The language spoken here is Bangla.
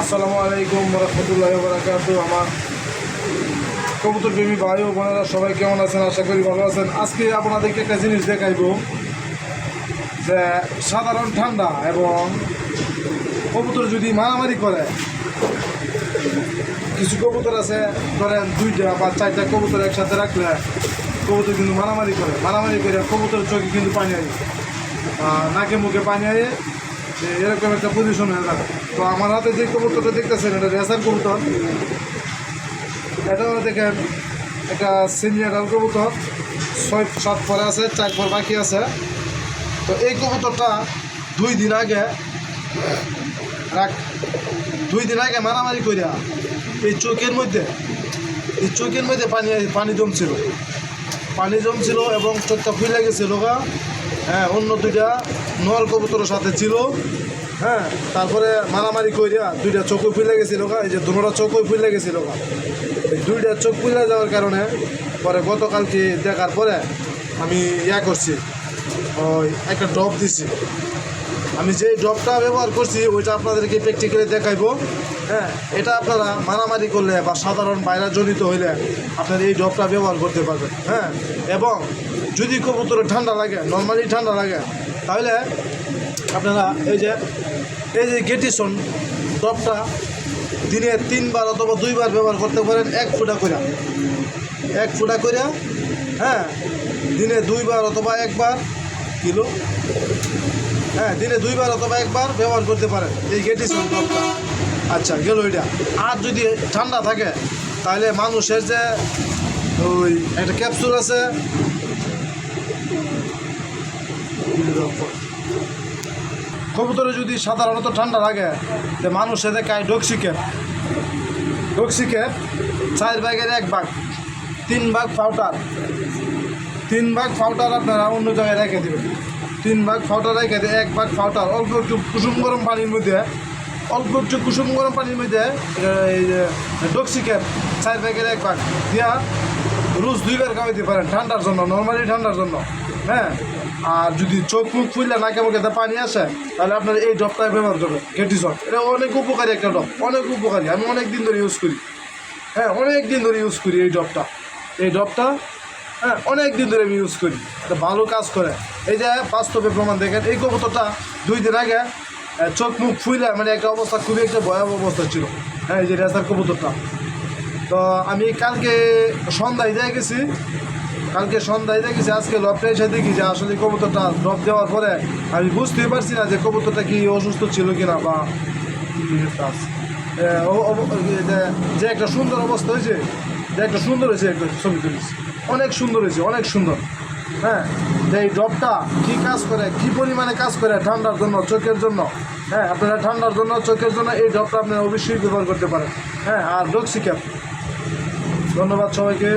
আসসালামু আলাইকুম রহমতুল্লাহ বারাকাত আমার কবুতর প্রেমী ভাই ও বোনেরা সবাই কেমন আছেন? আশা করি ভালো আছেন। আজকে আপনাদেরকে একটা জিনিস দেখাইব যে সাধারণ ঠান্ডা এবং কবুতর যদি মারামারি করে, কিছু কবুতর আছে, ধরেন দুইটা বা চারটা কবুতর একসাথে রাখলে কবুতর কিন্তু মারামারি করে। মারামারি করে কবুতর চোখে কিন্তু পানি আয় নাকে মুখে পানি আয় যে এরকম একটা পজিশন হয়ে থাকে তো আমার হাতে যে কবুতরটা দেখতেছেন, এটা রেসার কবুতর। এটাও দেখেন একটা সিনিয়র কবুতর। ছয় সাত পরে আছে, চার পর বাকি আছে। তো এই কবুতরটা দুই দিন আগে দুই দিন আগে মারামারি করিয়া এই চোখের মধ্যে, এই চোখের মধ্যে পানি পানি জমছিল। পানি জমছিল এবং চোখটা ফুলে গেছিল হ্যাঁ অন্য দুইটা নল কবুতরের সাথে ছিল। হ্যাঁ তারপরে মারামারি কইরা দুইটা চোখও ফুলে গেছিল গা, এই যে দুটা চোখও ফুলে গেছিল গা। দুইটা চোখ ফুলে যাওয়ার কারণে পরে গতকালকে দেখার পরে আমি ইয়া করছি, ওই একটা ড্রপ দিছি। আমি যে ড্রপটা ব্যবহার করছি, ওইটা আপনাদেরকে প্র্যাকটিক্যালি দেখাইবো। হ্যাঁ এটা আপনারা মারামারি করলে বা সাধারণ বাইরা জনিত হইলে আপনারা এই ড্রপটা ব্যবহার করতে পারবেন। হ্যাঁ এবং যদি কবুতরে ঠান্ডা লাগে নর্মালি ঠান্ডা লাগে, তাহলে আপনারা এই যে এই যে গেটিসন ড্রপটা দিনে তিনবার অথবা দুইবার ব্যবহার করতে পারেন, এক ফুটা করে এক ফুটা করে হ্যাঁ দিনে দুইবার অথবা একবার কিলো। হ্যাঁ দিনে দুইবার অথবা একবার ব্যবহার করতে পারেন। এই গেটিসন ড্রপটা আচ্ছা গেল এটা। আর যদি ঠান্ডা থাকে, তাহলে মানুষের যে ওই একটা ক্যাপসুল আছে, কবুতরে যদি সাধারণত ঠান্ডা লাগে যে মানুষে দেখায় ডক্সিক্যাপ ডক্সিক্যাপ চার ভাগের এক ভাগ, তিন ভাগ পাউডার। তিন ভাগ পাউডার আপনারা অন্য জায়গায় রেখে দেবেন। তিন ভাগ পাউডার রেখে দিয়ে, এক ভাগ ফাউটার অল্প একটু কুসুম গরম পানির মধ্যে, অল্প একটু কুসুম গরম পানির মধ্যে এই যে ডক্সিক্যাপ চার ভাগের এক ভাগ দিয়া রোজ দুইবার খাওয়াইতে পারেন, ঠান্ডার জন্য নর্মালি ঠান্ডার জন্য হ্যাঁ? আর যদি চোখ মুখ ফুললে নাকে মুখে পানি আসে, তাহলে আপনার এই ড্রপটাই ব্যবহার করবেন, কেটিসন। এটা অনেক উপকারী একটা ড্রপ অনেক উপকারী। আমি অনেক দিন ধরে ইউজ করি হ্যাঁ অনেক দিন ধরে ইউজ করি এই ড্রপটা এই ড্রপটা হ্যাঁ অনেক দিন ধরে আমি ইউজ করি। এটা ভালো কাজ করে। এই যে বাস্তবে প্রমাণ দেখেন, এই কবুতরটা দুই দিন আগে চোখ মুখ ফুইলে মানে একটা অবস্থা, খুবই একটা ভয়াবহ অবস্থা ছিল। হ্যাঁ এই যে রেসার কবুতরটা। তো আমি কালকে সন্ধ্যায় দিয়ে গেছি। কালকে সন্ধ্যায় দিয়ে গেছি, আজকে লবটা এসে দেখি যে আসলে কবুতরটা ড্রপ দেওয়ার পরে আমি বুঝতেই পারছি না যে কবুতরটা কি অসুস্থ ছিল কিনা বা যে একটা সুন্দর অবস্থা হয়েছে, যে একটা সুন্দর হয়েছে একটা ছবি তুলেছি। অনেক সুন্দর হয়েছে, অনেক সুন্দর। হ্যাঁ এই ড্রপটা কী কাজ করে, কী পরিমাণে কাজ করে ঠান্ডার জন্য, চোখের জন্য? হ্যাঁ আপনারা ঠান্ডার জন্য, চোখের জন্য এই ড্রপটা আপনারা অবশ্যই ব্যবহার করতে পারেন। হ্যাঁ আর ডক্সিক্যাপ ধন্যবাদ সবাইকে।